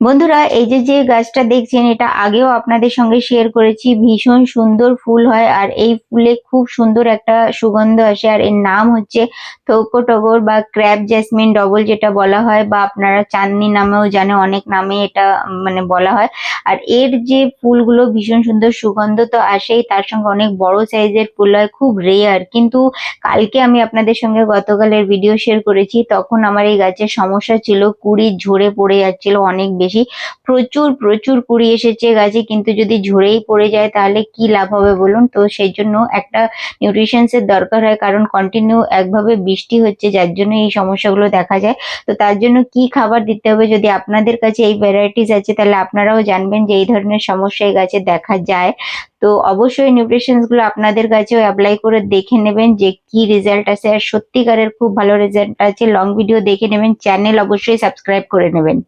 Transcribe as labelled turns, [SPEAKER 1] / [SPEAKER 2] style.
[SPEAKER 1] বন্ধুরা, এই যে যে গাছটা দেখছেন, এটা আগেও আপনাদের সঙ্গে শেয়ার করেছি। ভীষণ সুন্দর ফুল হয় আর এই ফুলে খুব সুন্দর একটা সুগন্ধ আসে। আর এর নাম হচ্ছে থৌকো টগর বা ক্র্যাব জেসমিন ডবল যেটা বলা হয়, বা আপনারা চাঁদনি নামেও জানে, অনেক নামে এটা মানে বলা হয়। আর এর যে ফুলগুলো ভীষণ সুন্দর সুগন্ধ তো আসেই, তার সঙ্গে অনেক বড় সাইজের ফুল হয়, খুব রেয়ার কিন্তু কালকে আমি আপনাদের সঙ্গে গতকালের ভিডিও শেয়ার করেছি, তখন আমার এই গাছের সমস্যা ছিল কুড়ি ঝরে পড়ে যাচ্ছিল, অনেক বেশি প্রচুর প্রচুর কুড়ি এসেছে গাছে, কিন্তু যদি ঝরেই পড়ে যায় তাহলে কি লাভ হবে বলুন? তো সেই জন্য একটা নিউট্রিশনস এর দরকার হয়, কারণ কন্টিনিউ একভাবে বৃষ্টি হচ্ছে, যার জন্য এই সমস্যাগুলো দেখা যায়। তো তার জন্য কি খাবার দিতে হবে? যদি আপনাদের কাছে এই ভ্যারাইটিস আছে, তাহলে আপনারাও জানবেন যে এই ধরনের সমস্যা এই গাছে দেখা যায়। তো অবশ্যই নিউট্রিশনসগুলো আপনাদের কাছেও অ্যাপ্লাই করে দেখে নেবেন যে কি রেজাল্ট আছে আর সত্যিকারের খুব ভালো রেজাল্ট আছে লং ভিডিও দেখে নেবেন চ্যানেল অবশ্যই সাবস্ক্রাইব করে নেবেন।